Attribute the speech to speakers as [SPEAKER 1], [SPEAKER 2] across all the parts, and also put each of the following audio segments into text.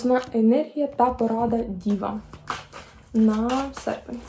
[SPEAKER 1] Основна енергія та порада діва на серпень.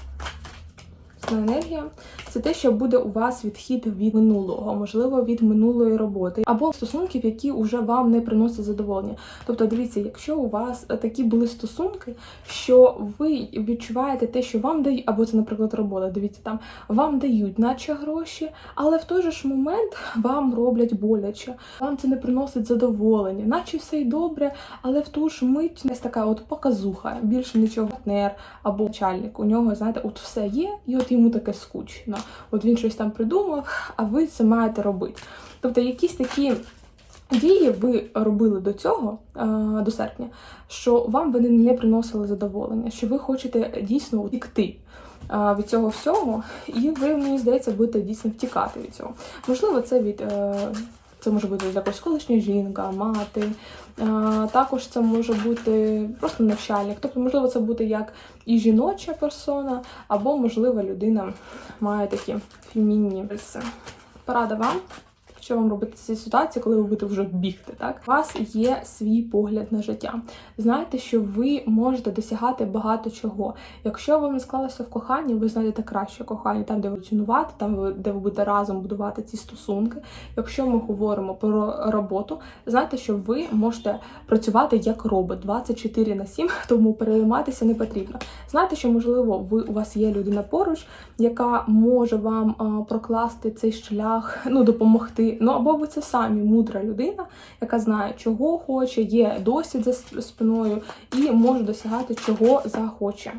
[SPEAKER 1] Сна енергія це те, що буде у вас відхід від минулого, можливо, від минулої роботи, або стосунків, які вже вам не приносять задоволення. Тобто, дивіться, якщо у вас такі були стосунки, що ви відчуваєте те, що вам дають, або це, наприклад, робота, дивіться, там вам дають, наче гроші, але в той же ж момент вам роблять боляче, вам це не приносить задоволення, наче все й добре, але в ту ж мить якась така от показуха, більше нічого партнер або начальник. У нього, знаєте, от все є, і от йому таке скучно. От він щось там придумав, а ви це маєте робити. Тобто, якісь такі. Дії ви робили до цього, е, до серпня, що вам вони не приносили задоволення, що ви хочете дійсно втікти е, від цього всього, і ви, мені здається, будете дійсно втікати від цього. Можливо, це від е, це може бути якась колишня жінка, мати. Також це може бути просто навчальник. Тобто, можливо, це буде як і жіноча персона, або, можливо, людина має такі фемінні риси. Порада вам. Що вам робити в цій ситуації, коли ви будете вже бігти? Так у вас є свій погляд на життя. Знайте, що ви можете досягати багато чого. Якщо вам склалося в коханні, ви знайдете краще кохання, там, де ви цінувати, там де ви будете разом будувати ці стосунки. Якщо ми говоримо про роботу, знайте, що ви можете працювати як робот 24 на 7, тому перейматися не потрібно. Знайте, що можливо ви у вас є людина поруч, яка може вам прокласти цей шлях, ну допомогти. Ну або ви це самі мудра людина, яка знає, чого хоче, є досвід за спиною і може досягати чого захоче.